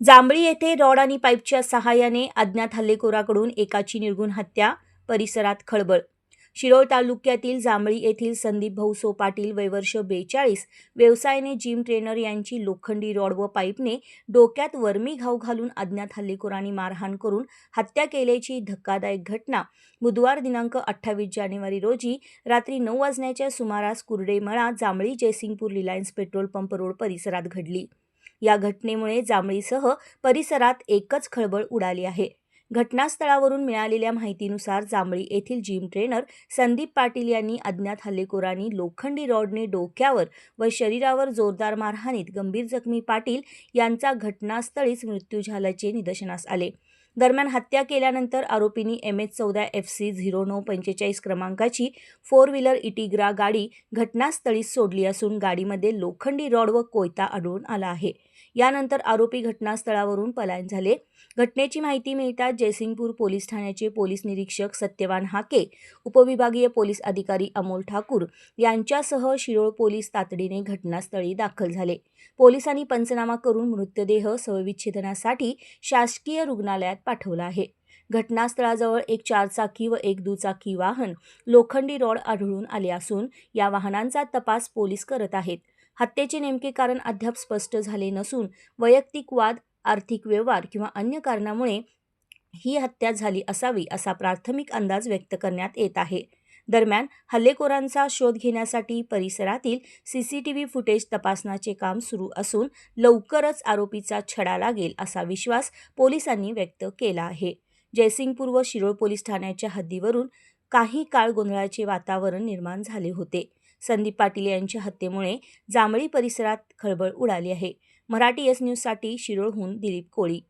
जांभळी येथे रॉड आणि पाईपच्या सहाय्याने अज्ञात हल्लेखोराकडून एकाची निर्गुण हत्या परिसरात खळबळ. शिरोळ तालुक्यातील जांभळी येथील संदीप भाऊ पाटील वयवर्ष बेचाळीस व्यवसायाने जिम ट्रेनर यांची लोखंडी रॉड व पाईपने डोक्यात वर्मी घाव घालून अज्ञात हल्लेखोरांनी मारहाण करून हत्या केल्याची धक्कादायक घटना बुधवार दिनांक अठ्ठावीस जानेवारी रोजी रात्री नऊ वाजण्याच्या सुमारास Kurdemala Jambhali Jaysingpur Reliance petrol pump road परिसरात घडली. या घटनेमुळे जांभळीसह परिसरात एकच खळबळ उडाली आहे. घटनास्थळावरून मिळालेल्या माहितीनुसार जांभळी येथील जिम ट्रेनर संदीप पाटील यांनी अज्ञात हल्लेखोरांनी लोखंडी रॉडने डोक्यावर व शरीरावर जोरदार मारहाणीत गंभीर जखमी पाटील यांचा घटनास्थळीच मृत्यू झाल्याचे निदर्शनास आले. दरम्यान हत्या केल्यानंतर आरोपींनी एम एच चौदा एफ सी झिरो नऊ पंचेचाळीस क्रमांकाची फोर व्हीलर इटिग्रा गाडी घटनास्थळीच सोडली असून गाडीमध्ये लोखंडी रॉड व कोयता आढळून आला आहे. यानंतर आरोपी घटनास्थळावरून पलायन झाले. घटनेची माहिती मिळताच जयसिंगपूर पोलीस ठाण्याचे पोलीस निरीक्षक सत्यवान हाके उपविभागीय पोलीस अधिकारी अमोल ठाकूर यांच्यासह शिरोळ पोलीस तातडीने घटनास्थळी दाखल झाले. पोलिसांनी पंचनामा करून मृतदेह शवविच्छेदनासाठी शासकीय रुग्णालयात पाठवला आहे. घटनास्थळाजवळ एक चारचाकी व एक दुचाकी वाहन लोखंडी रॉड आढळून आले असून या वाहनांचा तपास पोलीस करत आहेत. हत्येचे नेमके कारण अद्याप स्पष्ट झाले नसून वैयक्तिक वाद आर्थिक व्यवहार किंवा अन्य कारणामुळे ही हत्या झाली असावी असा प्राथमिक अंदाज व्यक्त करण्यात येत आहे. दरम्यान हल्लेखोरांचा शोध घेण्यासाठी परिसरातील सीसीटीव्ही फुटेज तपासण्याचे काम सुरू असून लवकरच आरोपीचा छडा लागेल असा विश्वास पोलिसांनी व्यक्त केला आहे. जयसिंगपूर व शिरोळ पोलीस ठाण्याच्या हद्दीवरून काही काळ गोंधळाचे वातावरण निर्माण झाले होते. संदीप पाटील यांच्या हत्येमुळे जांभळी परिसरात खळबळ उडाली आहे. मराठी एस न्यूजसाठी शिरोळहून दिलीप कोळी.